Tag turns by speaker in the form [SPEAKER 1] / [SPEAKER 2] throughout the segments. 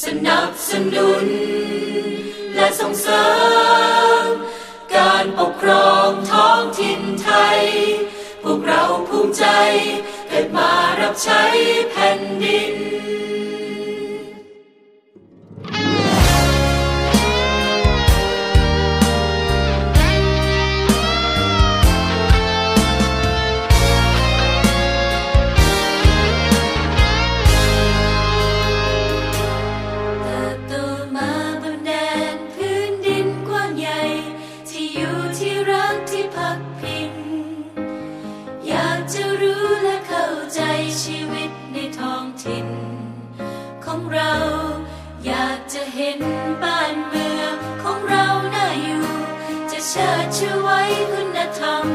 [SPEAKER 1] สนับสนุน และส่งเสริม การปกครองท้องถิ่นไทย พวกเราภูมิใจ เกิดมารับใช้แผ่นดิน อยากจะเห็นบ้านเมืองของเราน่าอยู่ จะเชิดชูไว้คุณธรรม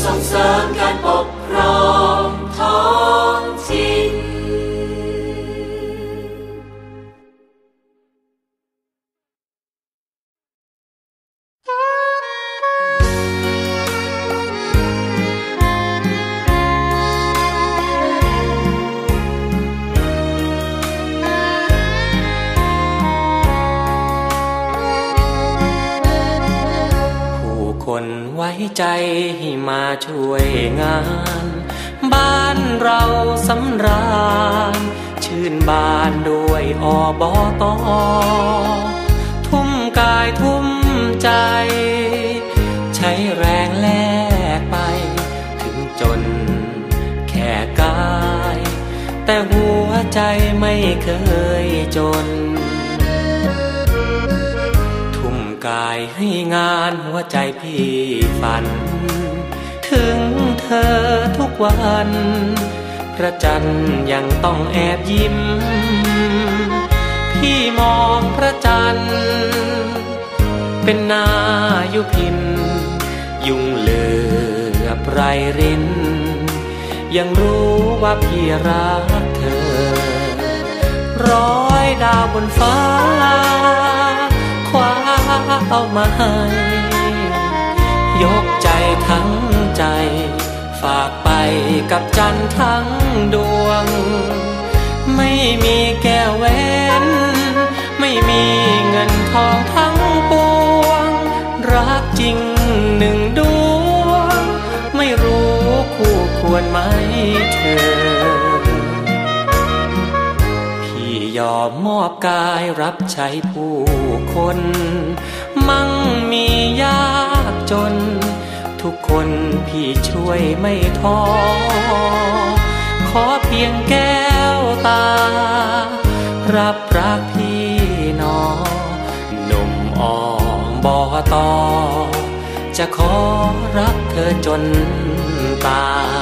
[SPEAKER 1] sung sơn cát bộc.
[SPEAKER 2] ไว้ใจให้มาช่วยงาน บ้านเราสำราญ ชื่นบานด้วยอบอตอทุ่มกายทุ่มใจ ใช้แรงแลกไป ถึงจนแค่กาย แต่หัวใจไม่เคยจน กายให้งานหัวใจพี่ฝัน ถึงเธอทุกวัน พระจันทร์ยังต้องแอบยิ้ม พี่มองพระจันทร์ เป็นนายุพิน ยุงเลือไรริน ยังรู้ว่าพี่รักเธอ ร้อยดาวบนฟ้า้าเอามาให้ ยกใจทั้งใจ ฝากไปกับจันทั้งดวง ไม่มีแก้วแหวนไม่มีเงินทองทั้งปวง รักจริงหนึ่งดวง ไม่รู้คู่ควรไหมเธอ ยอมมอบกายรับใช้ผู้คน มั่งมียากจน ทุกคนพี่ช่วยไม่ท้อ ขอเพียงแก้วตา รับรักพี่นอหนุ่มอ่องบอตอจะขอรักเธอจนตาย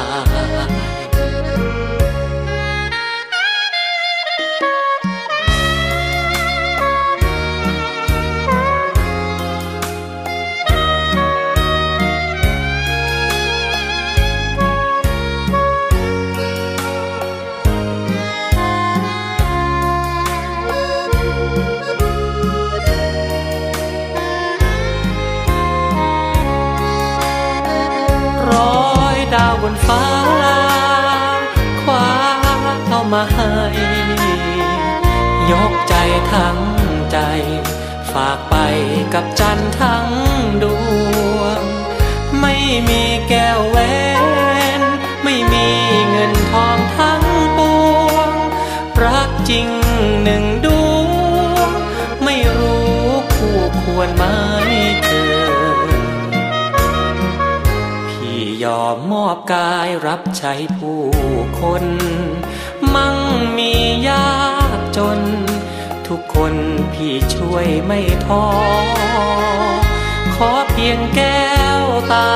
[SPEAKER 2] นฟ้า คว้าเอามาให้ ยกใจทั้งใจ ฝากไปกับจันทั้งดวง ไม่มีแก้วแหว อบกายรับใช้ผู้คน มั่งมียากจน ทุกคนพี่ช่วยไม่ท้อ ขอเพียงแก้วตา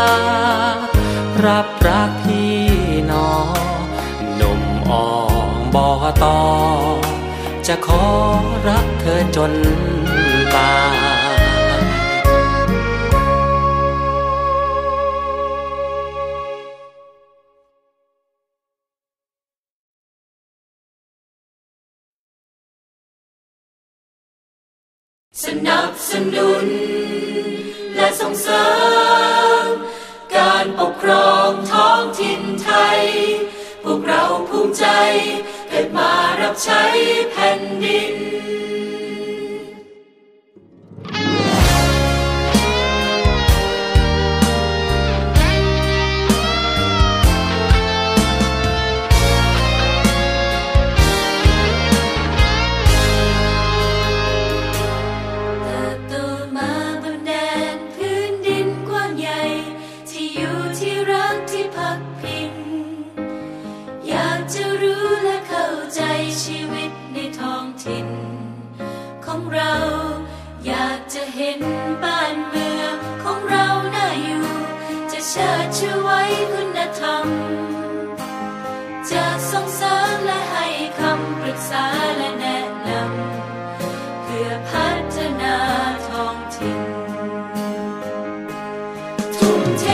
[SPEAKER 2] รับรักพี่นอหนุ่มอ่องบอตอจะขอรักเธอจนตาย
[SPEAKER 1] สนับสนุน และส่งเสริม การปกครองท้องถิ่นไทย พวกเราภูมิใจ เกิดมารับใช้แผ่นดิน ชีวิตในท้องถิ่น ของเราอยากจะเห็นบ้านเมืองของเราน่าอยู่ จะเชิดชูไว้คุณธรรม จะส่งเสริมและให้คำปรึกษาและแนะนำ เพื่อพัฒนาท้องถิ่นทุ่มเท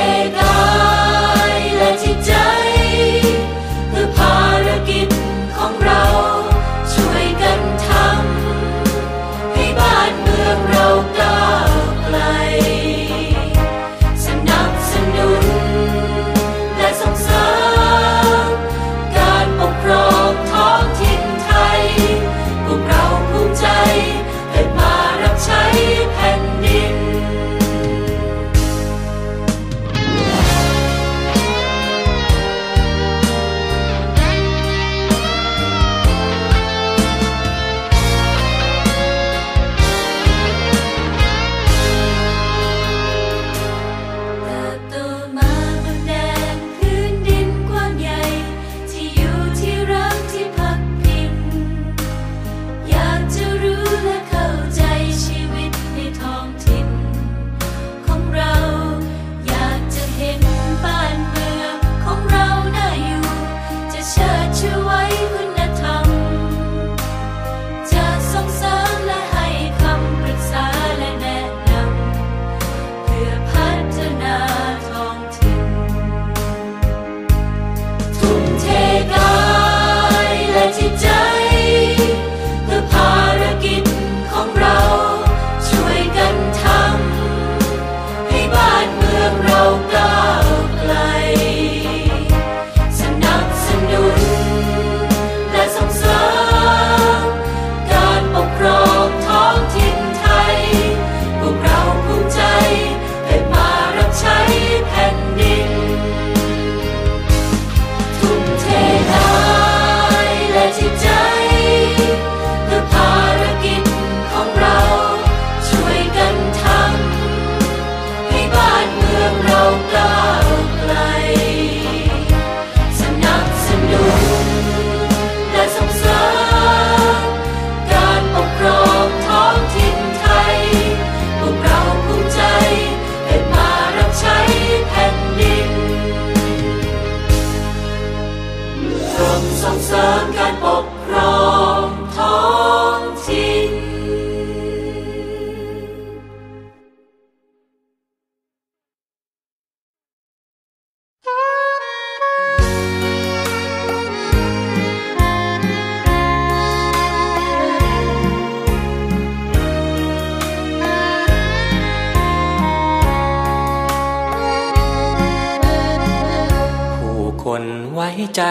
[SPEAKER 2] ใจ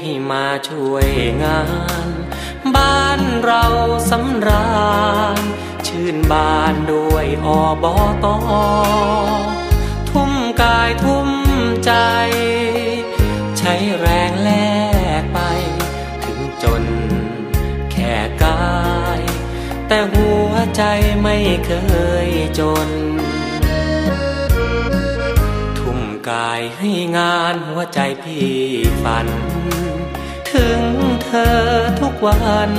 [SPEAKER 2] ให้มาช่วยงาน บ้านเราสำราญ ชื่นบานด้วยอบอตอทุ่มกายทุ่มใจ ใช้แรงแลกไป ถึงจนแค่กาย แต่หัวใจไม่เคยจน กายให้งานหัวใจพี่ฝัน ถึงเธอทุกวัน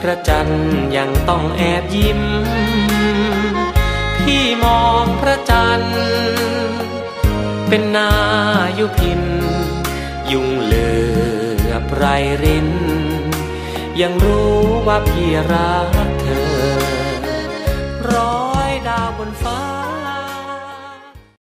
[SPEAKER 2] พระจันทร์ยังต้องแอบยิ้ม พี่มองพระจันทร์ เป็นนายุพิน ยุงเหลือบไรริน ยังรู้ว่าพี่รักเธอ